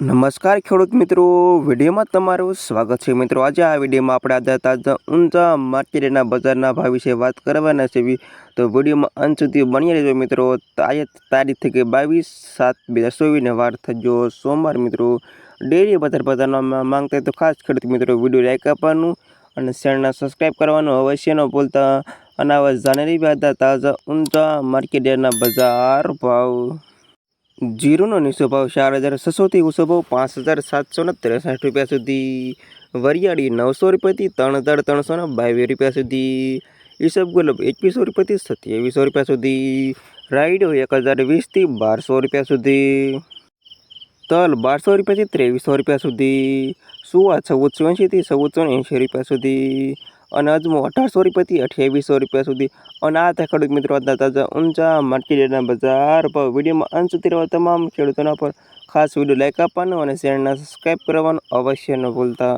નમસ્કાર ખેડૂત મિત્રો, વિડીયોમાં તમારું સ્વાગત છે. મિત્રો, આજે આ વિડીયોમાં આપણે આજે તાજા ઊંચા માર્કેટના બજારના ભાવ વિશે વાત કરવાના છે. તો વિડીયોમાં અંત સુધી બની રહેજો મિત્રો. આજે તારીખ થઈ ગઈ બાવીસ સાત બે હજાર ચોવીસને વાર થજો સોમવાર મિત્રો. ડેરી બજાર બજારમાં માંગતા તો ખાસ ખેડૂત મિત્રો, વીડિયો લાઈક આપવાનું અને ચેનલને સબસ્ક્રાઈબ કરવાનું અવશ્ય ન ભૂલતા. અને આવા જાણેલી હતા તાજા ઊંચા માર્કેટના બજાર ભાવ જીરુનો નીચો ભાવ ચાર હજાર છસોથી ઊંચો ભાવ પાંચ હજાર સાતસો ને ત્રેસઠ રૂપિયા સુધી. વરિયાળી નવસો રૂપિયાથી ત્રણ હજાર ત્રણસો ને બાવીસ રૂપિયા સુધી. ઈસબગુલ એકવીસો રૂપિયાથી સત્યાવીસો રૂપિયા સુધી. રાઈડો એક હજાર વીસથી બારસો રૂપિયા સુધી. તલ બારસો રૂપિયાથી ત્રેવીસો રૂપિયા સુધી. સુવા ચૌદસો એંશીથી ચૌદસો એંશી રૂપિયા સુધી. અને અજમો અઢારસો રૂપિયાથી અઠ્યાવીસો રૂપિયા સુધી. અને આ હતા ખેડૂત મિત્રો, આજના તાજા ઊંચા માર્કેટના બજાર ભાવ વિડીયોમાં અંત સુધી રહેવા તમામ ખેડૂતોના પર ખાસ વીડિયો લાઇક આપવાનો અને ચેનલને સબસ્ક્રાઈબ કરવાનું અવશ્ય ન ભૂલતા.